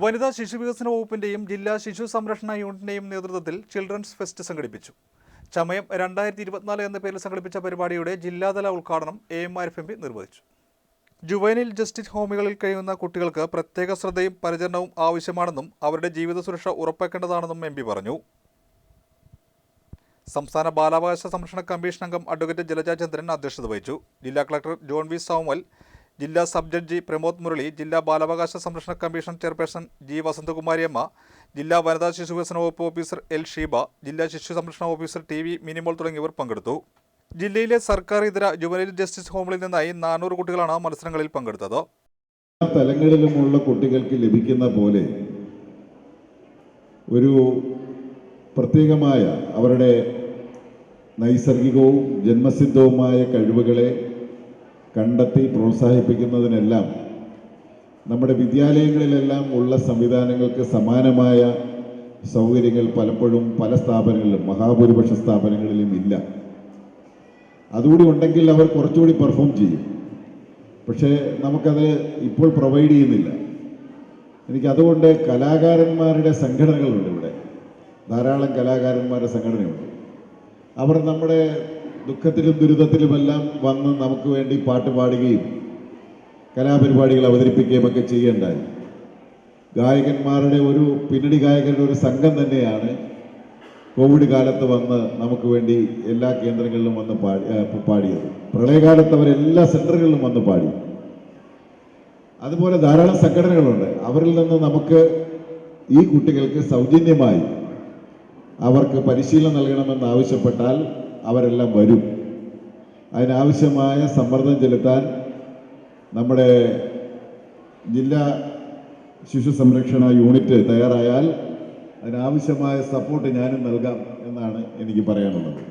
വനിതാ ശിശു വികസന വകുപ്പിന്റെയും ജില്ലാ ശിശു സംരക്ഷണ യൂണിറ്റിന്റെയും നേതൃത്വത്തിൽ ചിൽഡ്രൻസ് ഫെസ്റ്റ് സംഘടിപ്പിച്ചു. ചമയം രണ്ടായിരത്തി ഇരുപത്തിനാല് എന്ന പേരിൽ സംഘടിപ്പിച്ച പരിപാടിയുടെ ജില്ലാതല ഉദ്ഘാടനം A M R F M P നിർവഹിച്ചു. ജുവൈനിൽ ജസ്റ്റിസ് ഹോമുകളിൽ കഴിയുന്ന കുട്ടികൾക്ക് പ്രത്യേക ശ്രദ്ധയും പരിചരണവും ആവശ്യമാണെന്നും അവരുടെ ജീവിത സുരക്ഷ ഉറപ്പാക്കേണ്ടതാണെന്നും എം പി പറഞ്ഞു. സംസ്ഥാന ബാലാവകാശ സംരക്ഷണ കമ്മീഷൻ അംഗം അഡ്വക്കേറ്റ് ജലജ ചന്ദ്രൻ അധ്യക്ഷത വഹിച്ചു. ജില്ലാ കളക്ടർ ജോൺ വി സൗമൽ ജില്ലാ സബ് ജഡ്ജി പ്രമോദ് മുരളി ജില്ലാ ബാലാവകാശ സംരക്ഷണ കമ്മീഷൻ ചെയർപേഴ്സൺ ജി വസന്തകുമാരിയമ്മ ജില്ലാ വനിതാ ശിശു വികസന വകുപ്പ് ഓഫീസർ എൽ ഷീബ ജില്ലാ ശിശു സംരക്ഷണ ഓഫീസർ ടി വി മിനിമോൾ തുടങ്ങിയവർ പങ്കെടുത്തു. ജില്ലയിലെ സർക്കാർ ഇതര ജുവനൈൽ ജസ്റ്റിസ് ഹോമിൽ നിന്നായി നാനൂറ് കുട്ടികളാണ് മത്സരങ്ങളിൽ പങ്കെടുത്തത്. തലങ്ങളിലുമുള്ള കുട്ടികൾക്ക് ലഭിക്കുന്ന പോലെ ഒരു പ്രത്യേകമായ അവരുടെ നൈസർഗികവും ജന്മസിദ്ധവുമായ കഴിവുകളെ കണ്ടെത്തി പ്രോത്സാഹിപ്പിക്കുന്നതിനെല്ലാം നമ്മുടെ വിദ്യാലയങ്ങളിലെല്ലാം ഉള്ള സംവിധാനങ്ങൾക്ക് സമാനമായ സൗകര്യങ്ങൾ പലപ്പോഴും പല സ്ഥാപനങ്ങളിലും മഹാഭൂരിപക്ഷ സ്ഥാപനങ്ങളിലും ഇല്ല. അതുകൂടി ഉണ്ടെങ്കിൽ അവർ കുറച്ചുകൂടി പെർഫോം ചെയ്യും. പക്ഷേ നമുക്കത് ഇപ്പോൾ പ്രൊവൈഡ് ചെയ്യുന്നില്ല. എനിക്കതുകൊണ്ട് കലാകാരന്മാരുടെ സംഘടനകളുണ്ട് ഇവിടെ. ധാരാളം കലാകാരന്മാരുടെ സംഘടനയുണ്ട്. അവർ നമ്മുടെ ദുഃഖത്തിലും ദുരിതത്തിലുമെല്ലാം വന്ന് നമുക്ക് വേണ്ടി പാട്ട് പാടുകയും കലാപരിപാടികൾ അവതരിപ്പിക്കുകയും ഒക്കെ ചെയ്യേണ്ടായി. ഗായകന്മാരുടെ ഒരു പിന്നണി ഗായകരുടെ ഒരു സംഘം തന്നെയാണ് കോവിഡ് കാലത്ത് വന്ന് നമുക്ക് വേണ്ടി എല്ലാ കേന്ദ്രങ്ങളിലും വന്ന് പാടി പാടിയത്. പ്രളയകാലത്ത് അവരെല്ലാ സെന്ററുകളിലും വന്ന് പാടി. അതുപോലെ ധാരാളം സംഘടനകളുണ്ട്. അവരിൽ നിന്ന് നമുക്ക് ഈ കുട്ടികൾക്ക് സൗജന്യമായി അവർക്ക് പരിശീലനം നൽകണമെന്ന് ആവശ്യപ്പെട്ടാൽ അവരെല്ലാം വരും. അതിനാവശ്യമായ സമ്മർദ്ദം ചെലുത്താൻ നമ്മുടെ ജില്ലാ ശിശു സംരക്ഷണ യൂണിറ്റ് തയ്യാറായാൽ അതിനാവശ്യമായ സപ്പോർട്ട് ഞാനും നൽകാം എന്നാണ് എനിക്ക് പറയാനുള്ളത്.